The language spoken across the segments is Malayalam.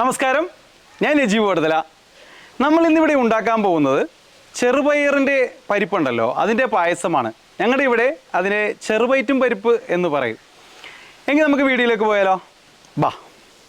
നമസ്കാരം. ഞാൻ നജീബ് വടുതല. നമ്മൾ ഇന്നിവിടെ ഉണ്ടാക്കാൻ പോകുന്നത് ചെറുപയറിന്റെ പരിപ്പുണ്ടല്ലോ അതിന്റെ പായസമാണ്. ഞങ്ങളുടെ ഇവിടെ അതിനെ ചെറുപയറ്റും പരിപ്പ് എന്ന് പറയും. എങ്കിൽ നമുക്ക് വീഡിയോയിലേക്ക് പോയാലോ? ബാ.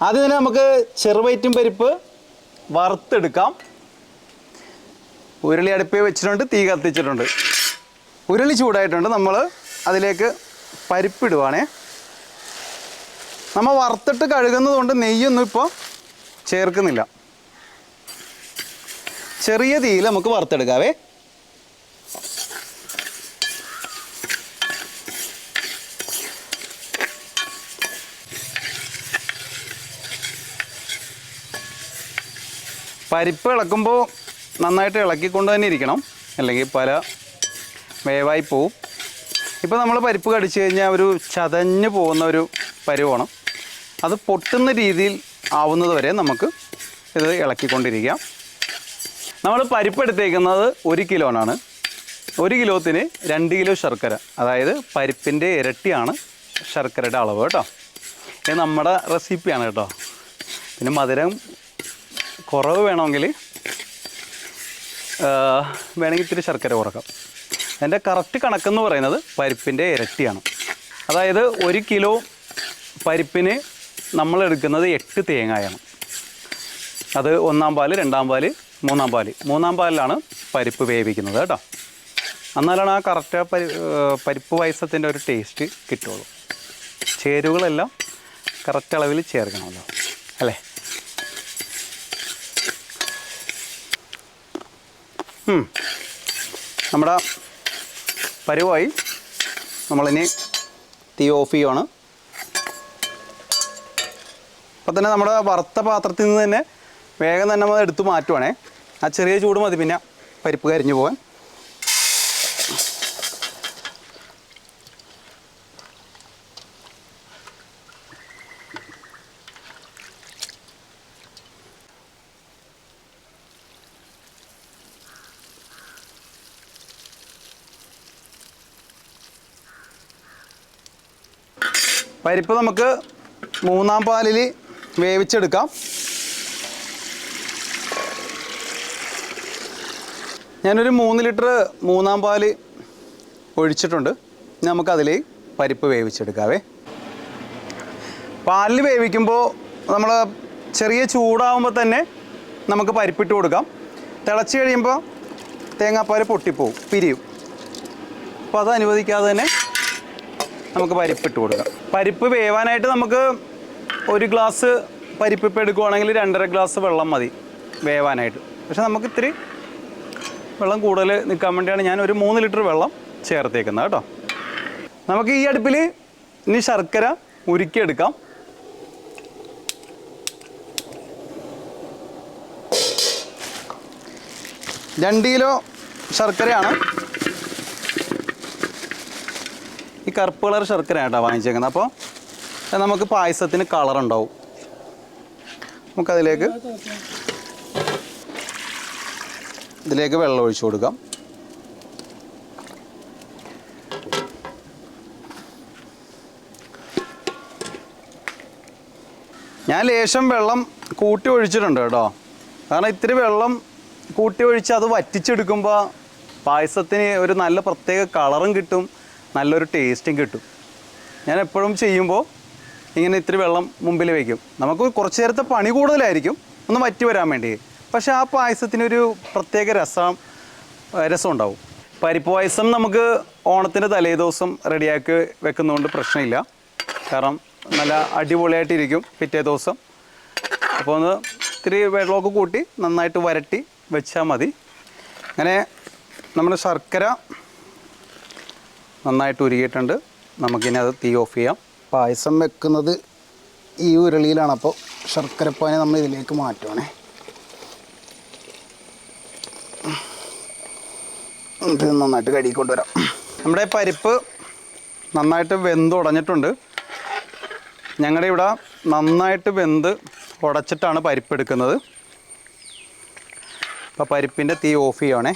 ആദ്യം തന്നെ നമുക്ക് ചെറുപയറ്റും പരിപ്പ് വറുത്തെടുക്കാം. ഉരുളി അടുപ്പേ വെച്ചിട്ടുണ്ട് തീ കത്തിച്ചിട്ടുണ്ട്. ഉരുളി ചൂടായിട്ടുണ്ട് നമ്മൾ അതിലേക്ക് പരിപ്പിടുവാണേ നമ്മൾ വറുത്തിട്ട് കഴുകുന്നതുകൊണ്ട് നെയ്യൊന്നും ഇപ്പോൾ ചേർക്കുന്നില്ല. ചെറിയ തീയിൽ നമുക്ക് വറുത്തെടുക്കാവേ. പരിപ്പ് ഇളക്കുമ്പോൾ നന്നായിട്ട് ഇളക്കിക്കൊണ്ട് തന്നെ ഇരിക്കണം. അല്ലെങ്കിൽ പല വേവായി പോവും. ഇപ്പോൾ നമ്മൾ പരിപ്പ് കടിച്ചു കഴിഞ്ഞാൽ ഒരു ചതഞ്ഞ് പോകുന്ന ഒരു പരുവാണ്. അത് പൊട്ടുന്ന രീതിയിൽ ആവുന്നത് വരെ നമുക്ക് ഇത് ഇളക്കിക്കൊണ്ടിരിക്കാം. നമ്മൾ പരിപ്പ് എടുത്തേക്കുന്നത് ഒരു കിലോനാണ്. ഒരു കിലോത്തിന് രണ്ട് കിലോ ശർക്കര അതായത് പരിപ്പിന്റെ ഇരട്ടിയാണ് ശർക്കരയുടെ അളവ് കേട്ടോ. ഇത് നമ്മുടെ റെസിപ്പിയാണ് കേട്ടോ. പിന്നെ മധുരം കുറവ് വേണമെങ്കിൽ വേണമെങ്കിൽ ഇത്തിരി ശർക്കര കുറക്കാം. അതിന്റെ കറക്റ്റ് കണക്കെന്ന് പറയുന്നത് പരിപ്പിന്റെ ഇരട്ടിയാണ്. അതായത് ഒരു കിലോ പരിപ്പിന് നമ്മൾ എടുക്കുന്നത് എട്ട് തേങ്ങയാണ്. അത് ഒന്നാം പാൽ രണ്ടാം പാൽ മൂന്നാം പാൽ. മൂന്നാം പാലിലാണ് പരിപ്പ് വേവിക്കുന്നത് കേട്ടോ. എന്നാലാണ് ആ കറക്റ്റ് പരി പരിപ്പ് പായസത്തിന്റെ ഒരു ടേസ്റ്റ് കിട്ടുള്ളൂ ചേരുവകളെല്ലാം കറക്റ്റ് അളവിൽ ചേർക്കണമല്ലോ അല്ലേ? നമ്മുടെ പരുവായി നമ്മളിനി തീ ഓഫ് ചെയ്യുവാണ്. അപ്പോൾ തന്നെ നമ്മുടെ വറുത്ത പാത്രത്തിൽ നിന്ന് തന്നെ വേഗം തന്നെ നമ്മൾ എടുത്ത് മാറ്റുവാണേ. ആ ചെറിയ ചൂട് മതി പിന്നെ പരിപ്പ് കരിഞ്ഞു പോകാൻ പരിപ്പ് നമുക്ക് മൂന്നാം പാലിൽ വേവിച്ചെടുക്കാം. ഞാനൊരു മൂന്ന് ലിറ്റർ മൂന്നാം പാൽ ഒഴിച്ചിട്ടുണ്ട്. നമുക്കതിൽ പരിപ്പ് വേവിച്ചെടുക്കാവേ. പാലിൽ വേവിക്കുമ്പോൾ നമ്മൾ ചെറിയ ചൂടാവുമ്പോൾ തന്നെ നമുക്ക് പരിപ്പിട്ട് കൊടുക്കാം. തിളച്ച് കഴിയുമ്പോൾ തേങ്ങാപ്പാൽ പൊട്ടിപ്പോവും പിരിയും. അപ്പോൾ അത് അനുവദിക്കാതെ തന്നെ നമുക്ക് പരിപ്പിട്ട് കൊടുക്കാം. പരിപ്പ് വേവാനായിട്ട് നമുക്ക് ഒരു ഗ്ലാസ് പരിപ്പിപ്പ് എടുക്കുവാണെങ്കിൽ രണ്ടര ഗ്ലാസ് വെള്ളം മതി വേവാനായിട്ട്. പക്ഷെ നമുക്ക് ഇത്തിരി വെള്ളം കൂടുതൽ നിൽക്കാൻ വേണ്ടിയാണ് ഞാൻ ഒരു മൂന്ന് ലിറ്റർ വെള്ളം ചേർത്തേക്കുന്നത് കേട്ടോ. നമുക്ക് ഈ അടുപ്പിൽ ഇനി ശർക്കര ഉരുക്കിയെടുക്കാം. രണ്ട് കിലോ ശർക്കരയാണ്. ഈ കറുപ്പ് കളർ ശർക്കര കേട്ടോ വാങ്ങിച്ചേക്കുന്നത്. അപ്പോൾ നമുക്ക് പായസത്തിന് കളർ ഉണ്ടാവും. നമുക്കതിലേക്ക് ഇതിലേക്ക് വെള്ളം ഒഴിച്ചു കൊടുക്കാം. ഞാൻ ലേശം വെള്ളം കൂട്ടി ഒഴിച്ചിട്ടുണ്ട് കേട്ടോ. കാരണം ഇത്തിരി വെള്ളം കൂട്ടി ഒഴിച്ച് അത് വറ്റിച്ചെടുക്കുമ്പോൾ പായസത്തിന് ഒരു നല്ല പ്രത്യേക കളറും കിട്ടും നല്ലൊരു ടേസ്റ്റും കിട്ടും. ഞാൻ എപ്പോഴും ചെയ്യുമ്പോൾ ഇങ്ങനെ ഇത്തിരി വെള്ളം മുമ്പിൽ വയ്ക്കും നമുക്ക് കുറച്ച് നേരത്തെ പണി കൂടുതലായിരിക്കും. ഒന്ന് വറ്റി വരാൻ വേണ്ടി. പക്ഷേ ആ പായസത്തിനൊരു പ്രത്യേക രസം രസം ഉണ്ടാവും. പരിപ്പ് പായസം നമുക്ക് ഓണത്തിന്റെ തലേദിവസം റെഡിയാക്കി വെക്കുന്നതുകൊണ്ട് പ്രശ്നമില്ല. കാരണം നല്ല അടിപൊളിയായിട്ടിരിക്കും പിറ്റേ ദിവസം. അപ്പോൾ ഒന്ന് ഇത്തിരി വെള്ളമൊക്കെ കൂട്ടി നന്നായിട്ട് വരട്ടി വെച്ചാൽ മതി. അങ്ങനെ നമ്മുടെ ശർക്കര നന്നായിട്ട് ഉരുകിയിട്ടുണ്ട്. നമുക്കിനി അത് തീ ഓഫ് ചെയ്യാം. പായസം വെക്കുന്നത് ഈ ഉരുളിയിലാണ്. അപ്പോൾ ശർക്കരപ്പാനെ നമ്മൾ ഇതിലേക്ക് മാറ്റുവാണേ. ഇത് നന്നായിട്ട് കഴുകിക്കൊണ്ട് വരാം. നമ്മുടെ പരിപ്പ് നന്നായിട്ട് വെന്ത് ഉടഞ്ഞിട്ടുണ്ട്. ഞങ്ങളുടെ ഇവിടെ നന്നായിട്ട് വെന്ത് ഉടച്ചിട്ടാണ് പരിപ്പ് എടുക്കുന്നത്. അപ്പോൾ പരിപ്പിന്റെ തീ ഓഫ് ചെയ്യുവാണേ.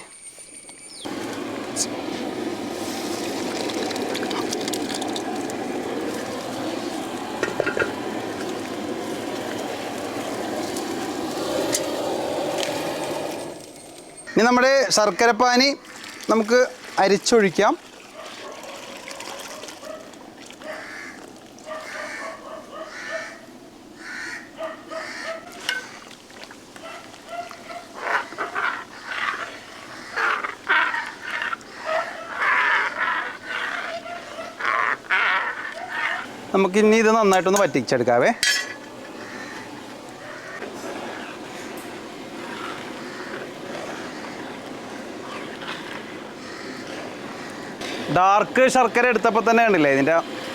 ഇനി നമ്മുടെ ശർക്കരപ്പാനി നമുക്ക് അരിച്ചൊഴിക്കാം. നമുക്ക് ഇനി ഇത് നന്നായിട്ടൊന്ന് വറ്റിച്ചെടുക്കാവേ. ഡാർക്ക് ശർക്കര എടുത്തപ്പോൾ തന്നെ കണ്ടില്ലേ ഇതിന്റെ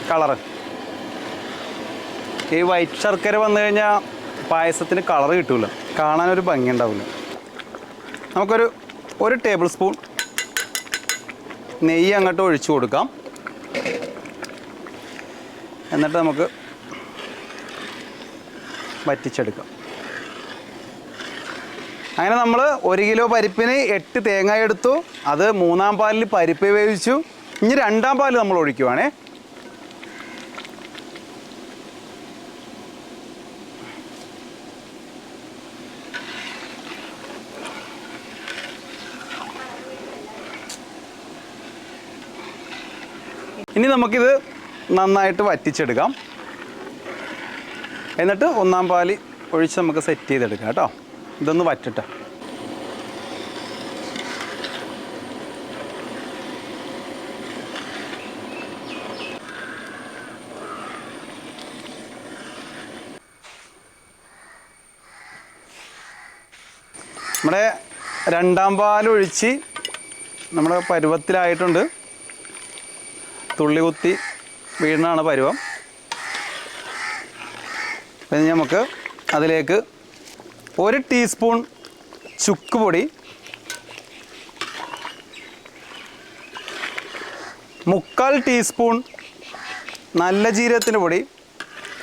കളറ് ഈ വൈറ്റ് ശർക്കര വന്നു കഴിഞ്ഞാൽ പായസത്തിന് കളർ കിട്ടൂല. കാണാനൊരു ഭംഗി ഉണ്ടാവില്ല നമുക്കൊരു ഒരു ടേബിൾ സ്പൂൺ നെയ്യ് അങ്ങോട്ട് ഒഴിച്ചു കൊടുക്കാം. എന്നിട്ട് നമുക്ക് വറ്റിച്ചെടുക്കാം. അങ്ങനെ നമ്മൾ ഒരു കിലോ പരിപ്പിന് എട്ട് തേങ്ങ എടുത്തു. അത് മൂന്നാം പാലിൽ പരിപ്പ് വേവിച്ചു. ഇനി രണ്ടാം പാൽ നമ്മൾ ഒഴിക്കുവാണേ. ഇനി നമുക്കിത് നന്നായിട്ട് വറ്റിച്ചെടുക്കാം. എന്നിട്ട് ഒന്നാം പാൽ ഒഴിച്ച് നമുക്ക് സെറ്റ് ചെയ്തെടുക്കാം കേട്ടോ. ഇതൊന്ന് വറ്റട്ടെ. നമ്മുടെ രണ്ടാം പാലൊഴിച്ച് നമ്മുടെ പരുവത്തിലായിട്ടുണ്ട്. തുള്ളി കുത്തി വീണാണ് പരുവം. പിന്നെ നമുക്ക് അതിലേക്ക് ഒരു ടീസ്പൂൺ ചുക്ക് പൊടി മുക്കാൽ ടീസ്പൂൺ നല്ല ജീരകത്തിന്റെ പൊടി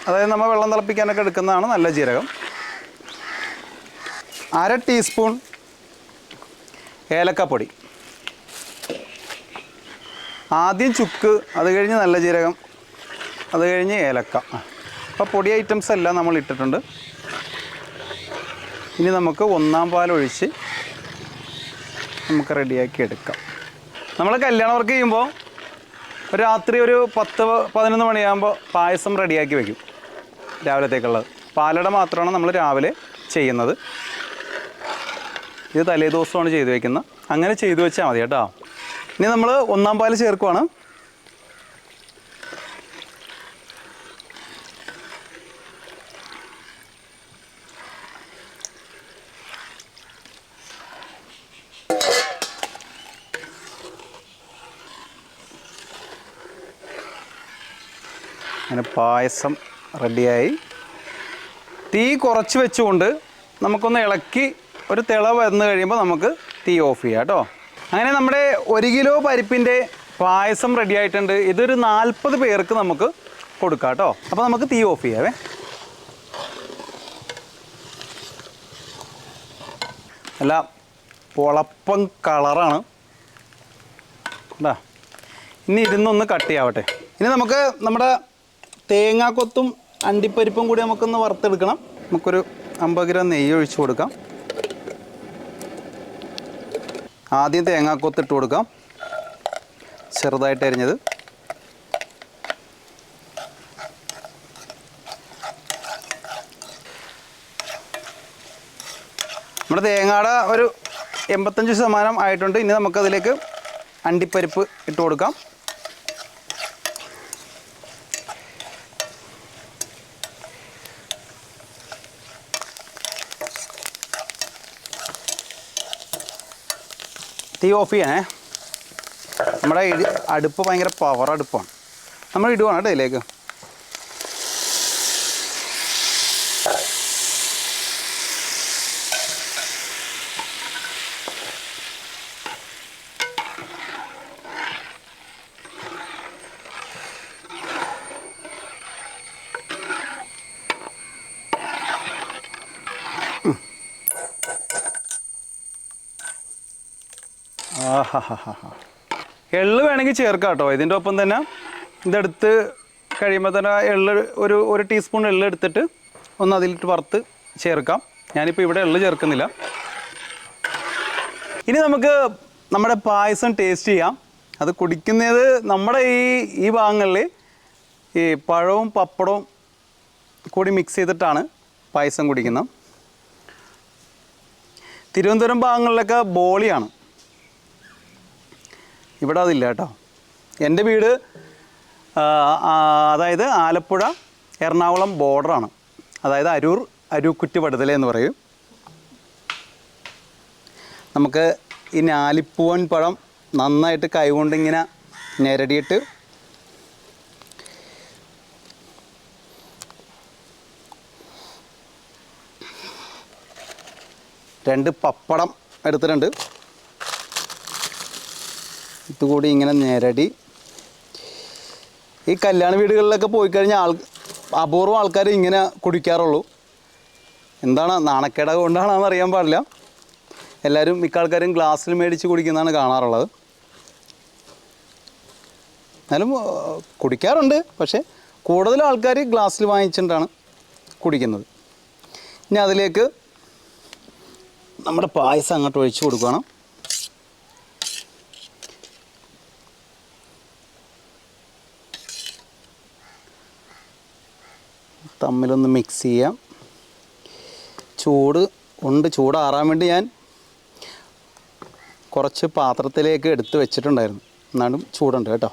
അതായത് നമ്മൾ വെള്ളം തിളപ്പിക്കാനൊക്കെ എടുക്കുന്നതാണ് നല്ല ജീരകം. അര ടീസ്പൂൺ ഏലക്കപ്പൊടി. ആദ്യം ചുക്ക് അത് കഴിഞ്ഞ് നല്ല ജീരകം അത് കഴിഞ്ഞ് ഏലക്ക. അപ്പോൾ പൊടി ഐറ്റംസ് എല്ലാം നമ്മൾ ഇട്ടിട്ടുണ്ട്. ഇനി നമുക്ക് ഒന്നാം പാലൊഴിച്ച് നമുക്ക് റെഡിയാക്കി എടുക്കാം. നമ്മൾ കല്യാണം വർക്ക് ചെയ്യുമ്പോൾ രാത്രി ഒരു പത്ത് പതിനൊന്ന് മണിയാകുമ്പോൾ പായസം റെഡിയാക്കി വയ്ക്കും രാവിലത്തേക്കുള്ളത്. പാലട മാത്രമാണ് നമ്മൾ രാവിലെ ചെയ്യുന്നത്. ഇത് തലേ ദിവസമാണ് ചെയ്തു വെക്കുന്നത്. അങ്ങനെ ചെയ്തു വെച്ചാൽ മതി കേട്ടോ. ഇനി നമ്മൾ ഒന്നാം പാൽ ചേർക്കുവാണ്. അങ്ങനെ പായസം റെഡിയായി തീ കുറച്ച് വെച്ചുകൊണ്ട് നമുക്കൊന്ന് ഇളക്കി ഒരു തിള വന്നു കഴിയുമ്പോൾ നമുക്ക് തീ ഓഫ് ചെയ്യാം കേട്ടോ. അങ്ങനെ നമ്മുടെ ഒരു കിലോ പരിപ്പിന്റെ പായസം റെഡി ആയിട്ടുണ്ട്. ഇതൊരു നാൽപ്പത് പേർക്ക് നമുക്ക് കൊടുക്കാം കേട്ടോ. അപ്പോൾ നമുക്ക് തീ ഓഫ് ചെയ്യാവേ. അല്ല പൊളപ്പം കളറാണ്. ഇനി ഇരുന്നൊന്ന് കട്ട് ചെയ്യാവട്ടെ. ഇനി നമുക്ക് നമ്മുടെ തേങ്ങാക്കൊത്തും അണ്ടിപ്പരിപ്പും കൂടി നമുക്കൊന്ന് വറുത്തെടുക്കണം. നമുക്കൊരു അമ്പത് ഗ്രാം നെയ്യ് ഒഴിച്ചു കൊടുക്കാം. ആദ്യം തേങ്ങാക്കൊത്ത് ഇട്ട് കൊടുക്കാം. ചെറുതായിട്ട് അരിഞ്ഞത്. നമ്മുടെ തേങ്ങാട ഒരു എൺപത്തഞ്ച് ശതമാനം ആയിട്ടുണ്ട്. ഇനി നമുക്കതിലേക്ക് അണ്ടിപ്പരിപ്പ് ഇട്ട് കൊടുക്കാം. തീ ഓഫ് ചെയ്യണേ. നമ്മുടെ അടുപ്പ് ഭയങ്കര പവർ അടുപ്പാണ്. നമ്മൾ ഇടുവാണ് കേട്ടോ ഇതിലേക്ക്. എള്ള് വേണമെങ്കിൽ ചേർക്കാം കേട്ടോ ഇതിന്റെ ഒപ്പം തന്നെ ഇതെടുത്ത് കഴിയുമ്പോൾ തന്നെ എള്ള് ഒരു ഒരു ടീസ്പൂൺ എള്ള് എടുത്തിട്ട് ഒന്ന് അതിലിട്ട് വറുത്ത് ചേർക്കാം. ഞാനിപ്പോൾ ഇവിടെ എള്ള് ചേർക്കുന്നില്ല. ഇനി നമുക്ക് നമ്മുടെ പായസം ടേസ്റ്റ് ചെയ്യാം. അത് കുടിക്കുന്നത് നമ്മുടെ ഈ ഈ ഭാഗങ്ങളിൽ ഈ പഴവും പപ്പടവും കൂടി മിക്സ് ചെയ്തിട്ടാണ് പായസം കുടിക്കുന്നത്. തിരുവനന്തപുരം ഭാഗങ്ങളിലൊക്കെ ബോളിയാണ്. ഇവിടെ അതില്ല കേട്ടോ. എന്റെ വീട് അതായത് ആലപ്പുഴ എറണാകുളം ബോർഡറാണ്. അതായത് അരൂർ അരൂക്കുറ്റി പടുതല എന്ന് പറയും. നമുക്ക് ഈ ഞാലിപ്പൂവൻ പഴം നന്നായിട്ട് കൈകൊണ്ടിങ്ങനെ ഞെരടിയിട്ട് രണ്ട് പപ്പടം എടുത്തിട്ടുണ്ട്. ഇതുകൂടി ഇങ്ങനെ നേരടി ഈ കല്യാണ വീടുകളിലൊക്കെ പോയി കഴിഞ്ഞാൽ ആൾ അപൂർവം ആൾക്കാർ ഇങ്ങനെ കുടിക്കാറുള്ളൂ. എന്താണ് നാണക്കേട കൊണ്ടാണെന്ന് അറിയാൻ പാടില്ല. എല്ലാവരും മിക്ക ആൾക്കാരും ഗ്ലാസ്സിൽ മേടിച്ച് കുടിക്കുന്നതാണ് കാണാറുള്ളത്. എന്നാലും കുടിക്കാറുണ്ട്. പക്ഷേ കൂടുതൽ ആൾക്കാർ ഗ്ലാസ്സിൽ വാങ്ങിച്ചിട്ടാണ് കുടിക്കുന്നത്. ഇനി അതിലേക്ക് നമ്മുടെ പായസം അങ്ങോട്ട് ഒഴിച്ച് കൊടുക്കണം തമ്മിലൊന്ന് മിക്സ് ചെയ്യാം. ചൂട് ഉണ്ട് ചൂടാറാൻ വേണ്ടി ഞാൻ കുറച്ച് പാത്രത്തിലേക്ക് എടുത്ത് വെച്ചിട്ടുണ്ടായിരുന്നു. എന്നാലും ചൂടുണ്ട് കേട്ടോ.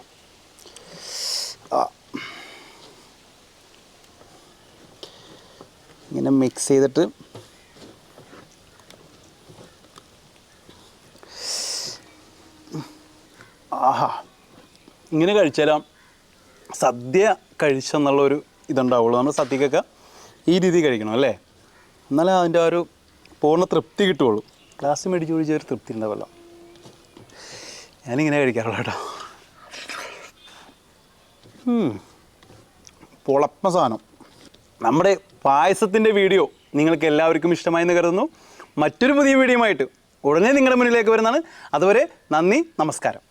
ഇങ്ങനെ മിക്സ് ചെയ്തിട്ട് ആഹാ. ഇങ്ങനെ കഴിച്ചാലാം സദ്യ കഴിച്ചെന്നുള്ളൊരു ഇതുണ്ടാവുള്ളൂ. നമ്മൾ സദ്യക്കൊക്കെ ഈ രീതി കഴിക്കണം അല്ലേ? എന്നാലേ അതിന്റെ ആ ഒരു പൂർണ തൃപ്തി കിട്ടുള്ളൂ ഗ്ലാസ് മേടിച്ച് കുടിച്ച ഒരു തൃപ്തി ഉണ്ടാവല്ലോ ഞാനിങ്ങനെ കഴിക്കാറുള്ളൂ കേട്ടോ. പൊളപ്പ സാധനം. നമ്മുടെ പായസത്തിന്റെ വീഡിയോ നിങ്ങൾക്ക് എല്ലാവർക്കും ഇഷ്ടമായെന്ന് കരുതുന്നു. മറ്റൊരു പുതിയ വീഡിയോ ആയിട്ട് ഉടനെ നിങ്ങളുടെ മുന്നിലേക്ക് വരുന്നതാണ്. അതുവരെ നന്ദി നമസ്കാരം.